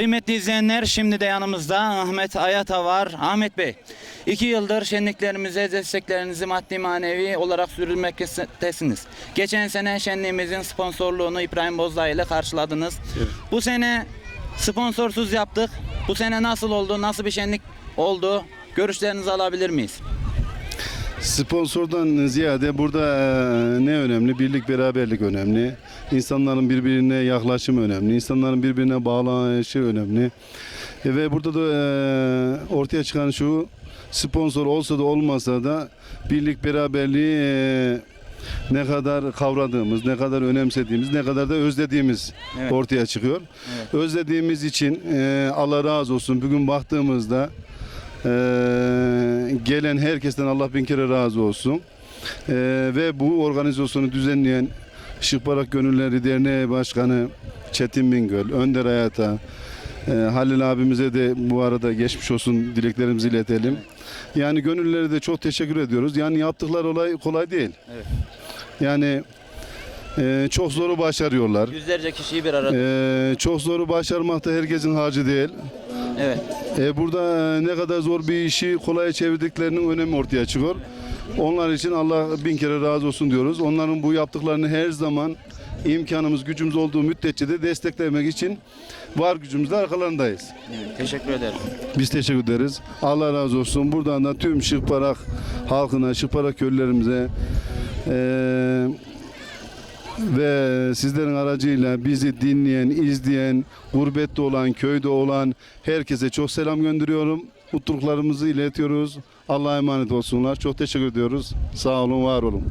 Kıymetli izleyenler şimdi de yanımızda Ahmet Ayata var. Ahmet Bey, iki yıldır şenliklerimize desteklerinizi maddi manevi olarak sürdürmektesiniz. Geçen sene şenliğimizin sponsorluğunu İbrahim Bozdağ ile karşıladınız. Bu sene sponsorsuz yaptık. Bu sene nasıl oldu? Nasıl bir şenlik oldu? Görüşlerinizi alabilir miyiz? Sponsordan ziyade burada e, ne önemli? Birlik beraberlik önemli. İnsanların birbirine yaklaşımı önemli. İnsanların birbirine bağlanışı önemli. E, ve burada da e, ortaya çıkan şu sponsor olsa da olmasa da birlik beraberliği ne kadar kavradığımız, ne kadar önemsediğimiz, ne kadar da özlediğimiz Evet. ortaya çıkıyor. Evet. Özlediğimiz için Allah razı olsun. Bugün baktığımızda gelen herkesten Allah bin kere razı olsun. Ee, ve bu organizasyonu düzenleyen Şıkbarak Gönülleri Derneği Başkanı Çetin Bingöl, Önder Hayat'a, e, Halil abimize de bu arada geçmiş olsun dileklerimizi iletelim. Yani gönüllere de çok teşekkür ediyoruz. Yani yaptıkları olay kolay değil. Evet. Yani e, çok zoru başarıyorlar. Yüzlerce kişiyi bir arada. E, çok zoru başarmak da herkesin harcı değil. Evet. E, burada e, ne kadar zor bir işi kolaya çevirdiklerinin önemi ortaya çıkıyor. Onlar için Allah bin kere razı olsun diyoruz. Onların bu yaptıklarını her zaman imkanımız, gücümüz olduğu müddetçe de desteklemek için var gücümüzle arkalarındayız. evet. Teşekkür ederim. Biz teşekkür ederiz. Allah razı olsun. Buradan da tüm Şıkparak halkına, Şıkparak köylülerimize eee ve sizlerin aracıyla bizi dinleyen, izleyen, gurbette olan, köyde olan herkese çok selam gönderiyorum. Mutluluklarımızı iletiyoruz. Allah'a emanet olsunlar. Çok teşekkür ediyoruz. Sağ olun, var olun.